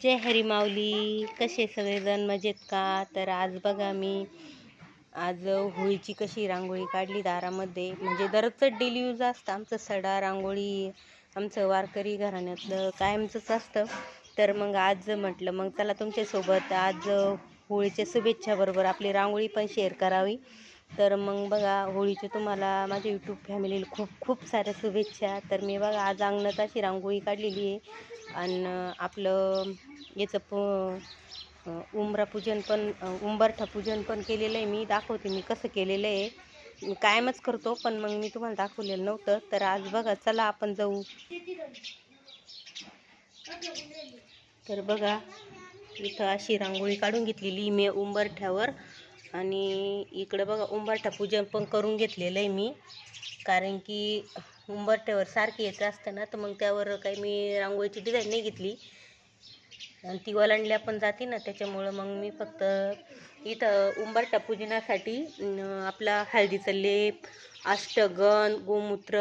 जय हरी माऊली. कसे सगळेजण मजेत का? तर आज बघा मी आज होळीची कशी रांगोळी काढली दारामध्ये. म्हणजे दररोजच डेली यूज असतं. आमचं सडा रांगोळी आमचं वारकरी घराण्यातलं कायमचंच असतं. तर मग आज म्हटलं मग चला तुमच्यासोबत आज होळीच्या शुभेच्छाबरोबर आपली रांगोळी पण शेअर करावी. तर मग बघा होळीचे तुम्हाला माझ्या यूट्यूब फॅमिलीला खूप खूप साऱ्या शुभेच्छा. तर मी बघा आज अंगणात अशी रांगोळी काढलेली आहे. आणि आपलं याचं प उंबरा पूजन पण उंबरठा पूजन पण केलेलं आहे. मी दाखवते मी कसं केलेलं आहे. कायमच करतो पण मग मी तुम्हाला दाखवलेलं नव्हतं. तर आज बघा चला आपण जाऊ. तर बघा इथं अशी रांगोळी काढून घेतलेली मी उंबरठ्यावर. आणि इकडं बघा उंबरठा पूजन पण करून घेतलेलं आहे मी. कारण की उंबरठ्यावर सारखी येत असतं ना तर मग त्यावर काही मी रांगोळीची डिझाईन नाही घेतली. आणि ती ओलांडल्या पण जाते ना त्याच्यामुळं मग मी फक्त इथं उंबरठा पूजनासाठी आपला हळदीचा लेप अष्टगन गोमूत्र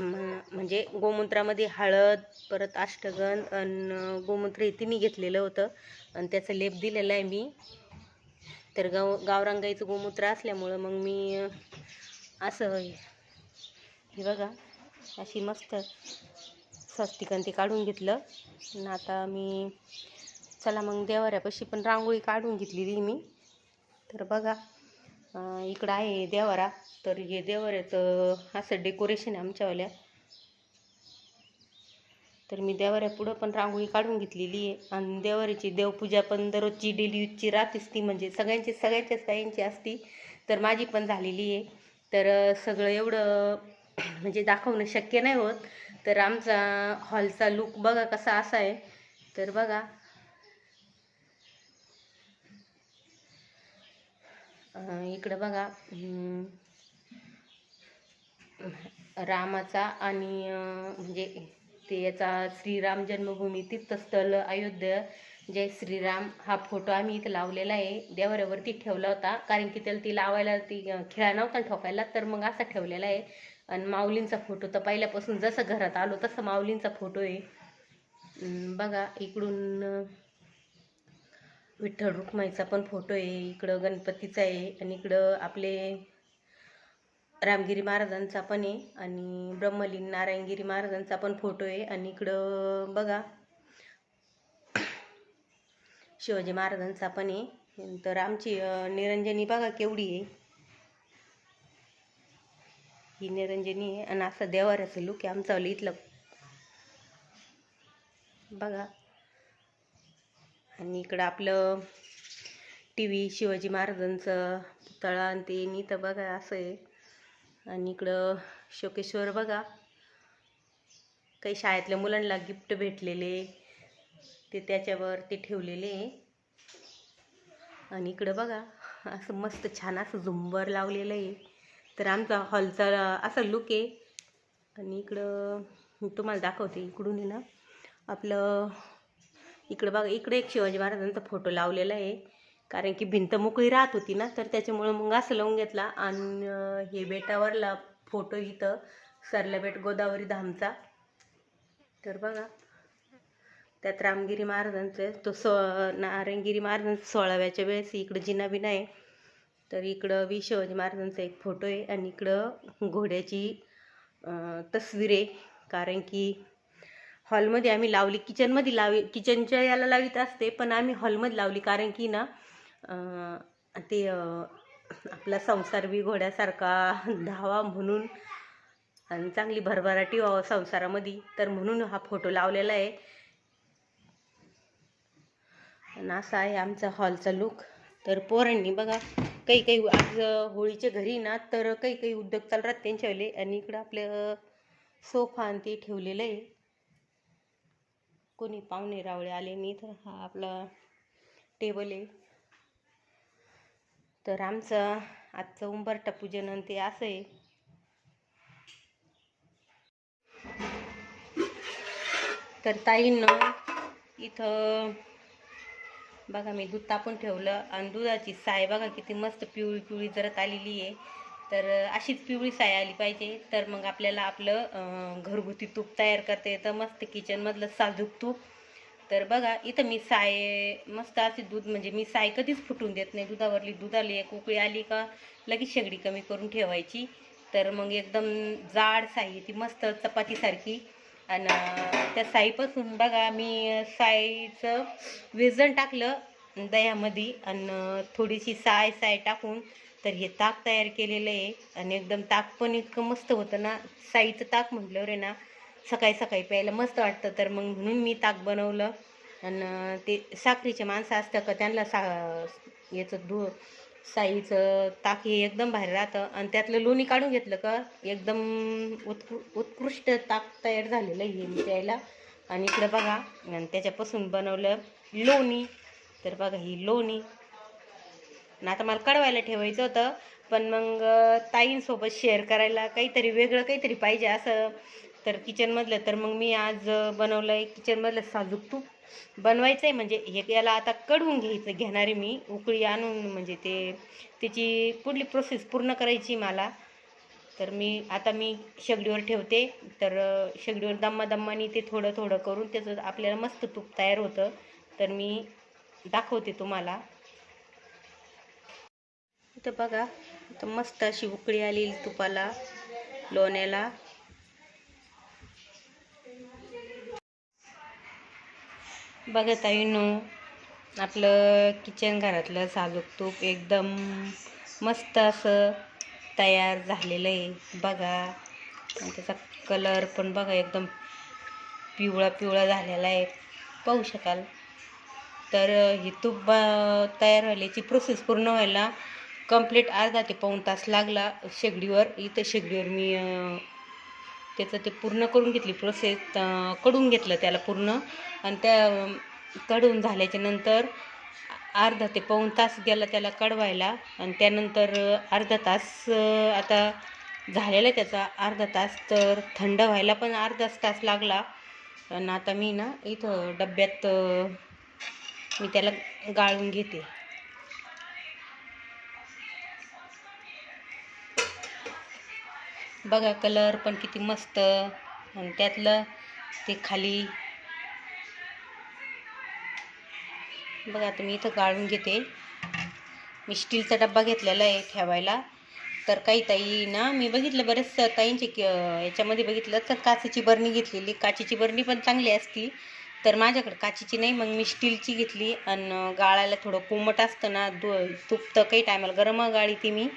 म्हणजे गोमूत्रामध्ये हळद परत अष्टगंध आणि गोमूत्र हे तिन्ही घेतलेलं होतं. आणि त्याचं लेप दिलेला आहे मी. तर गाव गावरांगाईचं गोमूत्र असल्यामुळं मग मी असं हे बघा अशी मस्त स्वस्तिकान ते काढून घेतलं. आणि आता मी चला मग देवाऱ्यापाशी पण रांगोळी काढून घेतलेली मी. तर बघा इकडं आहे देवारा. तर हे देवाऱ्याचं असं डेकोरेशन आहे आमच्यावाल्या. तर मी देवाऱ्यापुढं पण रांगोळी काढून घेतलेली आहे. आणि देवाऱ्याची देवपूजा पण दररोजची डेली यूजची राहतेच ती म्हणजे सगळ्यांची सगळ्याच्याच साईंची असती. तर माझी पण झालेली आहे. तर सगळं एवढं म्हणजे दाखवणं शक्य नाही होत. तर आमचा हॉलचा लुक बघा कसा असा आहे. तर बघा. इकडं बघा. रामाचा आणि म्हणजे ते याचा श्रीराम जन्मभूमी तीर्थस्थल अयोध्या. जय श्रीराम हा फोटो आम्ही इथं लावलेला आहे. देवाऱ्यावरती ठेवला होता. कारण की त्याला ती लावायला ती खेळा नव्हता ठोकायला तर मग असा ठेवलेला आहे. आणि माऊलींचा फोटो तर पहिल्यापासून जसं घरात आलो तसं माऊलींचा फोटो आहे. बघा इकडून विठ्ठल रुक्माईचा पण फोटो आहे. इकडं गणपतीचा आहे. आणि इकडं आपले रामगिरी महाराजांचा पण आहे आणि ब्रह्मलीन नारायणगिरी महाराजांचा पण फोटो आहे. आणि इकडं बघा शिवाजी महाराजांचा पण आहे. तर आमची निरंजनी बघा केवढी आहे. ही निरंजनी आहे आणि असं देवाऱ्याचं लुक आहे आमचं इथलं. बघा. आणि इकडं आपलं टी व्ही शिवाजी महाराजांचं पुतळा आणि ते आणि तर बघा असं आहे. आणि इकडं शोकेश्वर बघा. काही शाळेतल्या मुलांना गिफ्ट भेटलेले ते त्याच्यावर ते ठेवलेले. आहे आणि इकडं बघा असं मस्त छान असं झुंबर लावलेलं आहे. तर आमचा हॉलचा असा लुक आहे. आणि इकडं मी तुम्हाला दाखवते इकडून आहे ना. आपलं इकडं बघा इकडे एक शिवाजी महाराजांचा फोटो लावलेला आहे. कारण की भिंत मोकळी राहत होती ना तर त्याच्यामुळं मग असं लावून घेतला. आणि हे बेटावरला फोटो इथं सरला बेट गोदावरी धामचा. तर बघा त्यात रामगिरी महाराजांचं तो सो नारायणगिरी महाराजांचं सोळाव्याच्या वेळेस इकडं जिनाबिना आहे. तर इकडं वी शिवाजी महाराजांचा एक फोटो आहे. आणि इकडं घोड्याची तस्वीर आहे. कारण की हॉलमध्ये आम्ही लावली किचनमध्ये लावी किचनच्या याला लावित असते पण आम्ही हॉलमध्ये लावली. कारण की ना ते आपला संसार बी घोड्यासारखा धावा म्हणून आणि चांगली भरभराटी व्हावं संसारामध्ये तर म्हणून हा फोटो लावलेला आहे. आणि असा आहे आमचा हॉलचा लुक तर पोरांनी बघा काही काही आज होळीच्या घरी ना तर काही काही उद्योग चालू राहत त्यांच्यावले आणि इकडं आपलं सोफा आणि ते ठेवलेलं आहे. कोणी पाहुणे रावळे आले नाही तर हा आपला टेबल आहे. तर आमचं आजचं उंबरटा पूजन आणि ते असं आहे. तर ताईंनं इथं बघा मी दूध तापून ठेवलं आणि दुधाची साय बघा किती मस्त पिवळी पिवळी जरत आलेली आहे. तर अशीच पिवळी साय आली पाहिजे. तर मग आपल्याला आपलं घरगुती तूप तयार करता येतं. मस्त किचनमधलं साजूक तूप. तर बघा इथं मी साय मस्त असे दूध म्हणजे मी साय कधीच फुटून देत नाही. दुधावरली दूध आली एक उकळी आली का लगेच शेगडी कमी करून ठेवायची. तर मग एकदम जाड साई ती मस्त चपातीसारखी. आणि त्या साईपासून बघा मी साईचं वेजन टाकलं दह्यामध्ये. आणि थोडीशी साय साय टाकून तर हे ताक तयार केलेलं आहे. आणि एकदम ताक पण इतकं मस्त होतं ना साईचं ताक म्हटल्यावर आहे ना सकाळी सकाळी प्यायला मस्त वाटतं. तर मग म्हणून मी ताक बनवलं. आणि ते साखरीचे माणसं असतं का त्यांना सा याचं धू साईचं ताक हे एकदम भारी राहतं. आणि त्यातलं लोणी काढून घेतलं का एकदम उत्कृ उत्कृष्ट ताक तयार झालेलं आहे हे मी प्यायला. आणि इकडं बघा आणि त्याच्यापासून बनवलं लोणी. तर बघा ही लोणी. आणि आता मला कळवायला ठेवायचं होतं. पण मग ताईंसोबत शेअर करायला काहीतरी वेगळं काहीतरी पाहिजे असं. तर किचनमधलं तर मग मी आज बनवलं आहे किचनमधलं साजूक तूप. बनवायचं आहे म्हणजे हे याला आता कढवून घ्यायचं घेणारी मी. उकळी आणून म्हणजे ते त्याची पुढली प्रोसेस पूर्ण करायची मला. तर मी आता मी शेगडीवर ठेवते. तर शेगडीवर दम्मा दम्मानी ते थोडं थोडं करून त्याचं आपल्याला मस्त तूप तयार होतं. तर मी दाखवते तुम्हाला. इथं बघा तर मस्त अशी उकळी आली तुपाला लोण्याला. बघा ताईनो आपलं किचन घरातलं साजूक तूप एकदम मस्त असं तयार झालेलं आहे. बघा. आणि त्याचा कलर पण बघा एकदम पिवळा पिवळा झालेला आहे. पाहू शकाल. तर ही तूप ब- तयार व्हायची प्रोसेस पूर्ण व्हायला कंप्लीट अर्धा ते पाऊण तास लागला शेगडीवर. इथं शेगडीवर मी त्याचं ते पूर्ण करून घेतली प्रोसेस कडून घेतलं त्याला पूर्ण. आणि त्या कडून झाल्याच्यानंतर अर्धा ते पाऊण तास गेला त्याला कडवायला आणि त्यानंतर अर्धा तास आता झालेला आहे त्याचा अर्धा तास तर थंड व्हायला पण अर्धाच तास लागला. आणि आता मी ना इथं डब्यात मी त्याला गाळून घेते. बघा कलर पण किती मस्त. आणि त्यातलं ते खाली. बघा आता मी इथं गाळून घेते. मी स्टीलचा डब्बा घेतलेला आहे ठेवायला. तर काही ताई ना मी बघितलं बरेच ताईंचे याच्यामध्ये बघितलं तर काचेची बरणी घेतलेली. काचेची बरणी पण चांगली असती. तर माझ्याकडे काचेची नाही मग मी स्टीलची घेतली. आणि गाळायला थोडं कोमट असतं ना दु तुपतं काही टायमाला. गरम गाळी ती मी.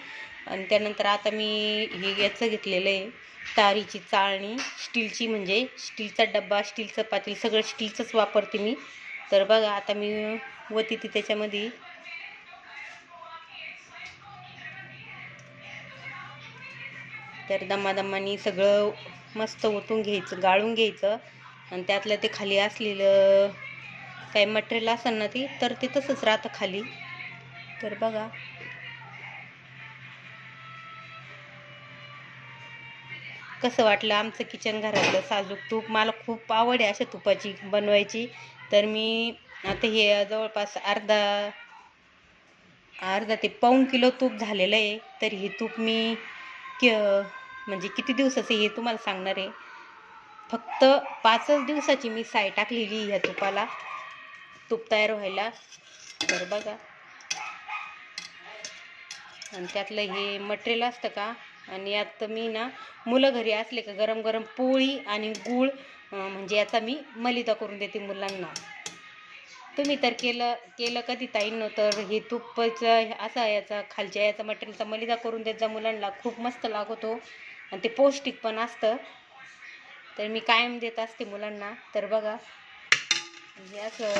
आणि त्यानंतर आता मी हे याचं घेतलेलं आहे तारीची चाळणी स्टीलची म्हणजे स्टीलचा डब्बा स्टीलचं पातील सगळं स्टीलचंच वापरते मी. तर बघा आता मी वती ती त्याच्यामध्ये. तर दमादमानी सगळं मस्त ओतून घ्यायचं गाळून घ्यायचं. आणि त्यातलं ते खाली असलेलं काही मटेरियल असेल ना ती तर ते तसंच राहतं खाली. तर बघा. कसं वाटलं आमचं किचन घरातलं साजूक तूप? मला खूप आवड आहे अशा तुपाची बनवायची. तर मी आता हे जवळपास अर्धा अर्धा ते पाऊण किलो तूप झालेलं आहे. तर हे तूप मी कि म्हणजे किती दिवसाचं हे तुम्हाला सांगणार आहे. फक्त पाचच दिवसाची मी साय टाकलेली ह्या तुपाला. तूप तयार व्हायला. तर बघा. आणि त्यातलं हे मटेरियल असतं का? आणि यात मी ना मुलं घरी असले का गरम गरम पोळी आणि गूळ म्हणजे याचा मी मलिदा करून देते मुलांना. तुम्ही तर केलं केलं कधी ताईंनो? तर हे तुपाचं असा याचा खालच्या याचा मटेरियलचा मलिदा करून देत जा मुलांना. खूप मस्त लागतो. आणि ते पौष्टिक पण असतं. तर मी कायम देत असते मुलांना. तर बघा म्हणजे असं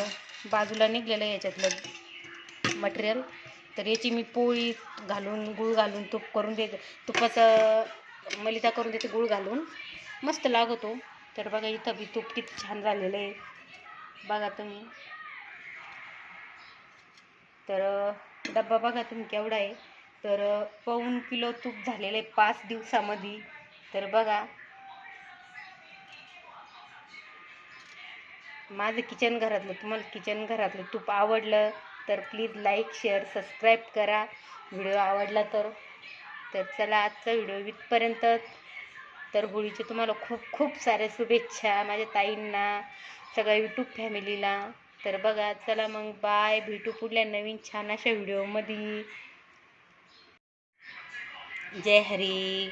बाजूला निघलेलं याच्यातलं मटेरियल. तर याची मी पोळी घालून गूळ घालून तूप करून देते. तुपाचं मलिता करून देते गूळ घालून. मस्त लागतो. तर बघा इथं बी तूप किती छान झालेलं आहे. बघा तुम्ही. तर डब्बा बघा तुम्ही केवढा आहे. तर पाऊन किलो तूप झालेलं आहे पाच दिवसामध्ये. तर बघा. माझं किचन घरातलं तुम्हाला किचन घरातलं तूप आवडलं तर प्लीज लाईक शेअर सबस्क्राईब करा. व्हिडिओ आवडला तर तर चला आजचा व्हिडिओ इथपर्यंत. तर होळीचे तुम्हाला खूप खूप साऱ्या शुभेच्छा माझ्या ताईंना सगळ्या यूट्यूब फॅमिलीला तर बघा चला मग बाय भेटू पुढल्या नवीन छान अशा व्हिडिओमध्ये. जय हरी.